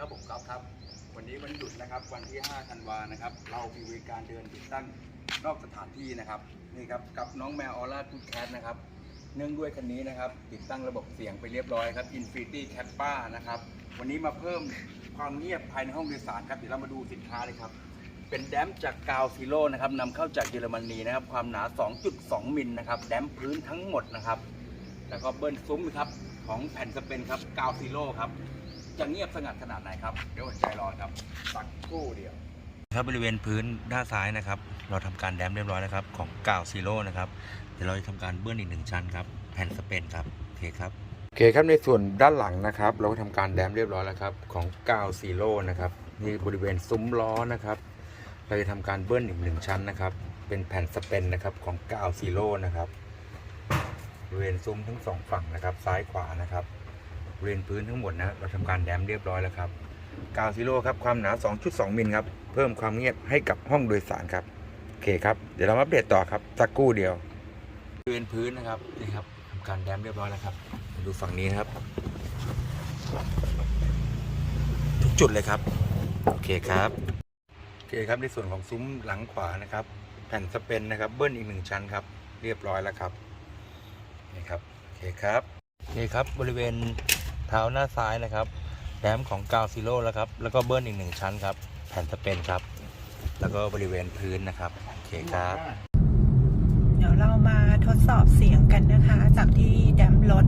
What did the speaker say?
ครับผมครับ วันนี้วันหยุดนะครับวันที่ 5 ธันวานะครับ เรามีบริการเดินติดตั้งนอกสถานที่นะครับนี่ครับกับน้องแมวออร่าคูดแคทนะครับ เนื่องด้วยคันนี้นะครับ ติดตั้งระบบเสียงไปเรียบร้อยครับ Infinity c a p p a นะครับ วันนี้มาเพิ่มความเงียบภายในห้องโดยสารครับเดี๋ยวเรามาดูสินค้าเลยครับ เป็นแดมจากกาวซีโร่นะครับนำเข้าจากเยอรมนีนะครับ ความหนา 2.2 มิลนะครับแดมพื้นทั้งหมดนะครับ แล้วก็เบิ้ลซุ้มครับของแผ่นสเปนครับกาวซีโร่ครับ จะเงียบสงัดขนาดไหนครับ เดี๋ยวอดใจรอครับ สักครู่เดียวครับบริเวณพื้นด้านซ้ายนะครับ เราทำการแดมเรียบร้อยแล้วครับ ของกาวซีโร่นะครับเดี๋ยวเราจะทำการเบิ้ลอีกหนึ่งชั้นครับแผ่นสเปนครับโอเคครับโอเคครับในส่วนด้านหลังนะครับ เราก็ทำการแดมเรียบร้อยแล้วครับของกาวซีโร่นะครับนี่บริเวณซุ้มล้อนะครับ เราจะทำการเบิ้ลอีกหนึ่งชั้นนะครับ เป็นแผ่นสเปนนะครับของกาวซีโร่นะครับบริเวณซุ้มทั้งสองฝั่งนะครับ ซ้ายขวานะครับ บริเวณพื้นทั้งหมดนะเราทำการแดมเรียบร้อยแล้วครับกาวซีโร่ครับความหนา 2.2 มิลครับ เพิ่มความเงียบให้กับห้องโดยสารครับ โอเคครับ เดี๋ยวเรามาอัปเดตต่อครับ สักครู่เดียวบริเวณพื้นนะครับนี่ครับทำการแดมเรียบร้อยแล้วครับ ดูฝั่งนี้นครับ ทุกจุดเลยครับ โอเคครับโอเคครับในส่วนของซุ้มหลังขวานะครับ แผ่นสเปนนะครับเบิ้ลอีกหนึ่งชั้นครับ เรียบร้อยแล้วครับนี่ครับโอเคครับโอเคครับบริเวณ เท้าหน้าซ้ายนะครับแดมของกาวซิโร่แล้วครับแล้วก็เบิ้ลอีกหนึ่งชั้นครับ แผ่นสเปนครับ แล้วก็บริเวณพื้นนะครับโอเคครับ เดี๋ยวเรามาทดสอบเสียงกันนะคะ จากที่แดมรถ